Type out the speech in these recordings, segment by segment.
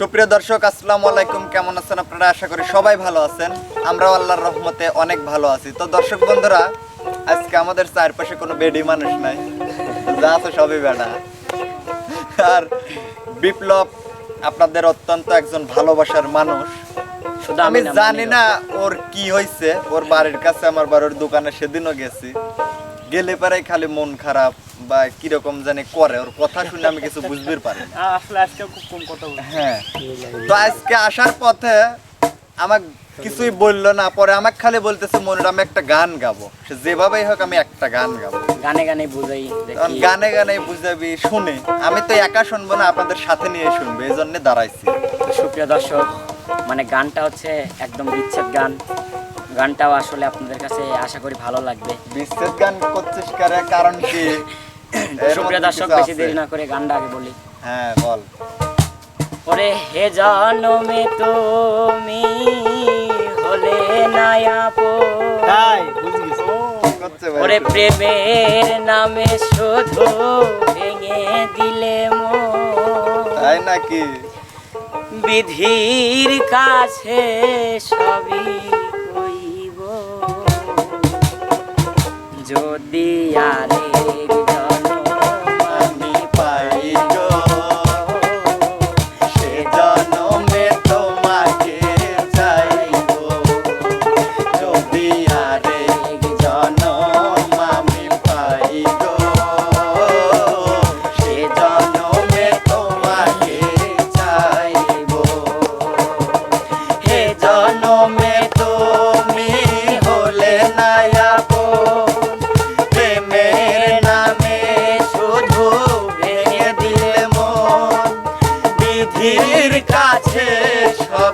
সুপ্রিয় দর্শক আসসালামু আলাইকুম। কেমন আছেন আপনারা? আশা করি সবাই ভালো আছেন। আমরাও আল্লাহর রহমতে অনেক ভালো আছি। তো দর্শক বন্ধুরা আজকে আমাদের চারপাশে কোনো বেডি মানুষ নাই। যা আছে সবই বেড়া। আর বিপ্লব আপনাদের অত্যন্ত একজন ভালোবাসার মানুষ। আমি জানি না ওর কি হয়েছে। ওর বাড়ির কাছে আমার বাড়ির দোকানে সেদিনও গেছি। গেলে পারে খালি মন খারাপ বা কীরকম জানি করে ওর কথা শুনে আমি কিছু বুঝতে পারি না। আসলে আজকে খুব কম কথা হ্যাঁ। তো আজকে আসার পথে আমাকে কিছুই বলল না পরে আমাকে খালি বলতেছে মনে আমি একটা গান গাবো। সে যেভাবেই হোক আমি একটা গান গাবো। গানে গানে বুঝাই কারণ গানে গানে বুঝাবি শুনে। আমি তো একা শুনব না আপনাদের সাথে নিয়ে শুনব এই জন্য দাঁড়াইছি। সুপ্রিয় দর্শক মানে গানটা হচ্ছে একদম বিচ্ছেদ গান। গানটাও আসলে আপনাদের কাছে আশা করি ভালো লাগবে। বিচ্ছেদ গান করছিস কারে? কারণ কি? সুপ্রিয় দর্শক বেশি। দেরি না করে গানটা আগে বলি। হ্যাঁ বল। ওরে হে জনমে তুমি হলে নায়াপো তাই বুঝে ওরে প্রেমের নামে শুধু ভেঙে দিলে মন। তাই নাকি? বিধির কাছে সবই যদি আরেক কাছে সবই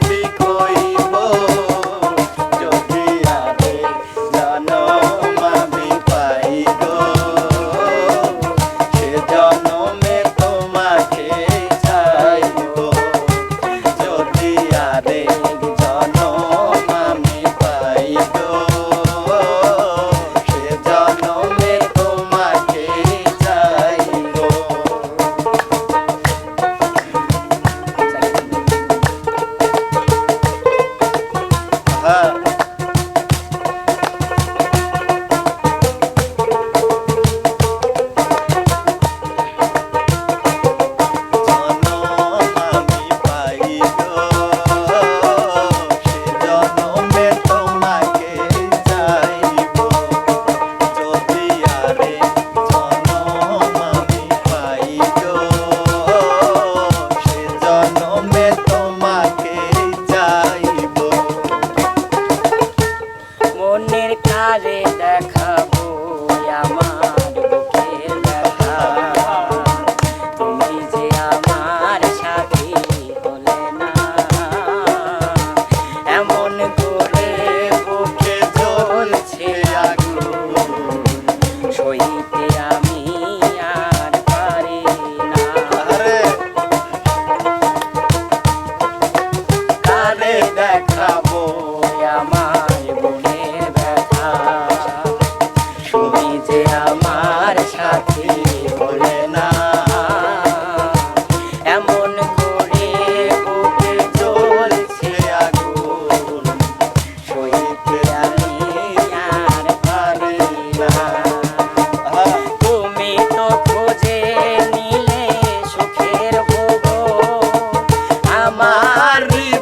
amarri